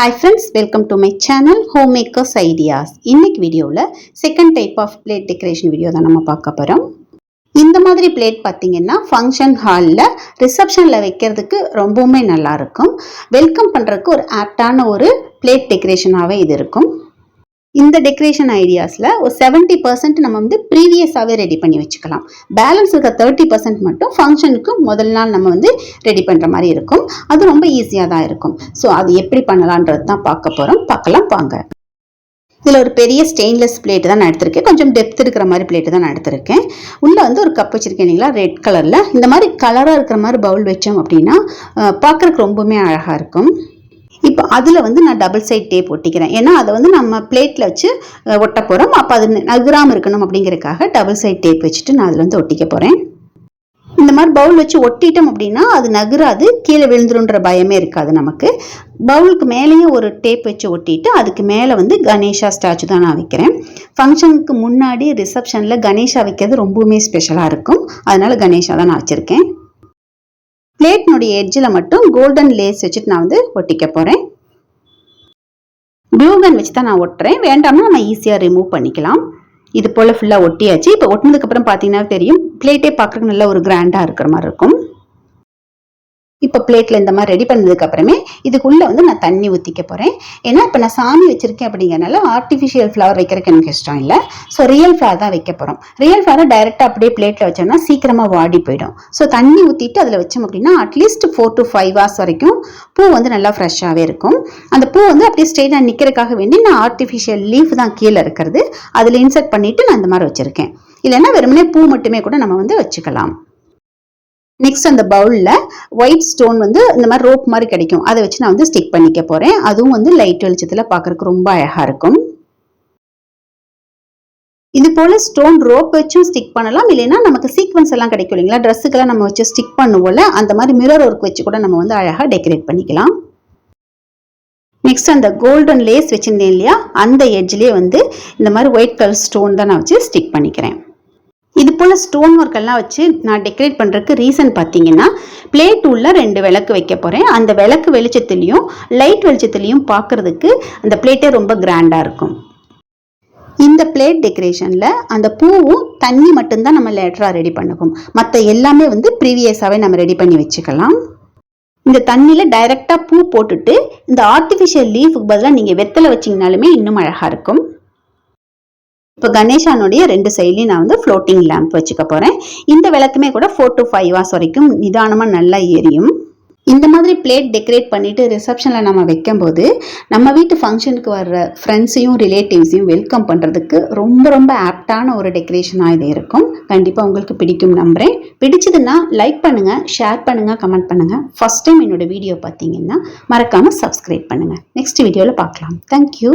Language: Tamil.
Hi friends welcome to my channel home makers ideas இன்னைக்கு வீடியோவில் second type of plate decoration video தான் நம்ம பார்க்க போகிறோம் இந்த மாதிரி பிளேட் பார்த்தீங்கன்னா ஃபங்க்ஷன் ஹாலில் ரிசப்ஷனில் வைக்கிறதுக்கு ரொம்பவுமே நல்லா இருக்கும். வெல்கம் பண்ணுறதுக்கு ஒரு ஆப்டான ஒரு பிளேட் டெக்கரேஷனாகவே இது இருக்கும். இந்த டெக்கரேஷன் ஐடியாஸில் ஒரு செவன்ட்டி பர்சன்ட் நம்ம வந்து ப்ரீவியஸாகவே ரெடி பண்ணி வச்சுக்கலாம். பேலன்ஸ் இருக்க தேர்ட்டி பர்சன்ட் மட்டும் ஃபங்க்ஷனுக்கு முதல் நாள் நம்ம வந்து ரெடி பண்ணுற மாதிரி இருக்கும். அது ரொம்ப ஈஸியாக தான் இருக்கும். ஸோ அது எப்படி பண்ணலான்றது தான் பார்க்க போகிறோம் பார்க்கலாம் வாங்க. இதில் ஒரு பெரிய ஸ்டெயின்லெஸ் பிளேட் தான் நான் எடுத்திருக்கேன். கொஞ்சம் டெப்த் இருக்கிற மாதிரி பிளேட்டு தான் நான் எடுத்திருக்கேன். உள்ளே வந்து ஒரு கப் வச்சுருக்கேன் இல்லைங்களா? ரெட் கலரில் இந்த மாதிரி கலராக இருக்கிற மாதிரி பவுல் வச்சோம் அப்படின்னா பார்க்குறக்கு ரொம்பவுமே அழகாக இருக்கும். இப்போ அதில் வந்து நான் டபுள் சைட் டேப் ஒட்டிக்கிறேன். ஏன்னா அதை வந்து நம்ம பிளேட்டில் வச்சு ஒட்ட போகிறோம் அப்போ அது நகராமல் இருக்கணும் அப்படிங்கிறதுக்காக டபுள் சைட் டேப் வச்சுட்டு நான் அதில் வந்து ஒட்டிக்க போகிறேன் இந்த மாதிரி பவுல் வச்சு ஒட்டிட்டோம் அப்படின்னா அது நகராது. கீழே விழுந்துருன்ற பயமே இருக்காது நமக்கு. பவுலுக்கு மேலேயும் ஒரு டேப் வச்சு ஒட்டிட்டு அதுக்கு மேலே வந்து கணேஷா ஸ்டாச்சு தான் நான் வைக்கிறேன். ஃபங்க்ஷனுக்கு முன்னாடி ரிசப்ஷனில் கணேஷா வைக்கிறது ரொம்பவுமே ஸ்பெஷலாக இருக்கும். அதனால் கணேஷா தான் நான் வச்சுருக்கேன். பிளேட்னுடைய எட்ஜில் மட்டும் கோல்டன் லேஸ் வச்சுட்டு நான் வந்து ஒட்டிக்க போகிறேன் ப்ளூகன் வச்சு தான் நான் ஒட்டுறேன். வேண்டாம்னா நம்ம ஈஸியாக ரிமூவ் பண்ணிக்கலாம். இது போல் ஃபுல்லாக ஒட்டியாச்சு. இப்போ ஒட்டினதுக்கப்புறம் பார்த்தீங்கன்னா தெரியும். பிளேட்டே பார்க்குறதுக்கு நல்ல ஒரு கிராண்டாக இருக்கிற மாதிரி இருக்கும். இப்போ பிளேட்டில் இந்த மாதிரி ரெடி பண்ணதுக்கு அப்புறமே இதுக்குள்ளே வந்து நான் தண்ணி ஊற்றிக்க போகிறேன் ஏன்னா இப்போ நான் சாமி வச்சுருக்கேன் அப்படிங்கிறனால ஆர்டிஃபிஷியல் ஃப்ளவர் வைக்கிறதுக்கு எனக்கு இஷ்டம் இல்லை. ஸோ ரியல் ஃப்ளவர் தான் வைக்க போகிறோம் ரியல் ஃப்ளவரை டைரெக்டாக அப்படியே பிளேட்டில் வச்சோம்னா சீக்கிரமாக வாடி போயிடும். ஸோ தண்ணி ஊற்றிட்டு அதில் வச்சோம் அப்படின்னா at least four to five hours வரைக்கும் பூ வந்து நல்லா ஃப்ரெஷ்ஷாகவே இருக்கும். அந்த பூ வந்து அப்படியே ஸ்ட்ரெயிட்டாக நிற்கிறதுக்காக வேண்டி நான் ஆர்டிஃபிஷியல் லீஃப் தான் கீழே இருக்கிறது. அதில் இன்சர்ட் பண்ணிவிட்டு நான் இந்த மாதிரி வச்சுருக்கேன். இல்லைன்னா வெறுமனே பூ மட்டுமே கூட நம்ம வந்து வச்சுக்கலாம். நெக்ஸ்ட் அந்த பவுலில் ஒயிட் ஸ்டோன் வந்து இந்த மாதிரி ரோப் மாதிரி கிடைக்கும். அதை வச்சு நான் வந்து ஸ்டிக் பண்ணிக்க போகிறேன் அதுவும் வந்து லைட் வெளிச்சத்தில் பார்க்குறக்கு ரொம்ப அழகாக இருக்கும். இது போல் ஸ்டோன் ரோப் வச்சும் ஸ்டிக் பண்ணலாம். இல்லைன்னா நமக்கு சீக்வன்ஸ் எல்லாம் கிடைக்கும் இல்லைங்களா? ட்ரெஸ்ஸுக்கெல்லாம் நம்ம வச்சு ஸ்டிக் பண்ணுவோம்ல அந்த மாதிரி மிரர் ஒர்க் வச்சு கூட நம்ம வந்து அழகாக டெக்கரேட் பண்ணிக்கலாம். நெக்ஸ்ட் அந்த கோல்டன் லேஸ் வச்சுருந்தேன் இல்லையா? அந்த எட்ஜ்லேயே வந்து இந்த மாதிரி ஒயிட் கலர் ஸ்டோன் தான் நான் வச்சு ஸ்டிக் பண்ணிக்கிறேன். இது போல் ஸ்டோன் ஒர்க் எல்லாம் வச்சு நான் டெக்கரேட் பண்ணுறதுக்கு ரீசன் பார்த்தீங்கன்னா பிளே டூலில் ரெண்டு விளக்கு வைக்க போகிறேன் அந்த விளக்கு வெளிச்சத்துலேயும் லைட் வெளிச்சத்துலேயும் பார்க்குறதுக்கு அந்த பிளேட்டே ரொம்ப கிராண்டாக இருக்கும். இந்த பிளேட் டெக்கரேஷனில் அந்த பூவும் தண்ணி மட்டும்தான் நம்ம லேட்டராக ரெடி பண்ணுவோம் மற்ற எல்லாமே வந்து ப்ரீவியஸாகவே நம்ம ரெடி பண்ணி வச்சுக்கலாம். இந்த தண்ணியில் டைரெக்டாக பூ போட்டுட்டு இந்த ஆர்டிஃபிஷியல் லீஃபுக்கு பதிலாக நீங்கள் வெத்தலை வச்சிங்கனாலுமே இன்னும் அழகாக இருக்கும். இப்போ கணேஷானுடைய ரெண்டு சைட்லையும் நான் வந்து ஃப்ளோட்டிங் லேம்ப் வச்சுக்க போகிறேன் இந்த விளக்குமே கூட ஃபோர் டு ஃபைவ் ஹவர்ஸ் வரைக்கும் நிதானமாக நல்லா எரியும். இந்த மாதிரி பிளேட் டெக்கரேட் பண்ணிவிட்டு ரிசப்ஷனில் நம்ம வைக்கும்போது நம்ம வீட்டு ஃபங்க்ஷனுக்கு வர்ற ஃப்ரெண்ட்ஸையும் ரிலேட்டிவ்ஸையும் வெல்கம் பண்ணுறதுக்கு ரொம்ப ரொம்ப ஆப்டான ஒரு டெக்கரேஷனாக இது இருக்கும். கண்டிப்பாக உங்களுக்கு பிடிக்கும் நம்புகிறேன் பிடிச்சதுன்னா லைக் பண்ணுங்கள் ஷேர் பண்ணுங்கள் கமெண்ட் பண்ணுங்கள் ஃபஸ்ட் டைம் என்னோட வீடியோ பார்த்தீங்கன்னா மறக்காமல் சப்ஸ்கிரைப் பண்ணுங்கள் நெக்ஸ்ட் வீடியோவில் பார்க்கலாம். தேங்க்யூ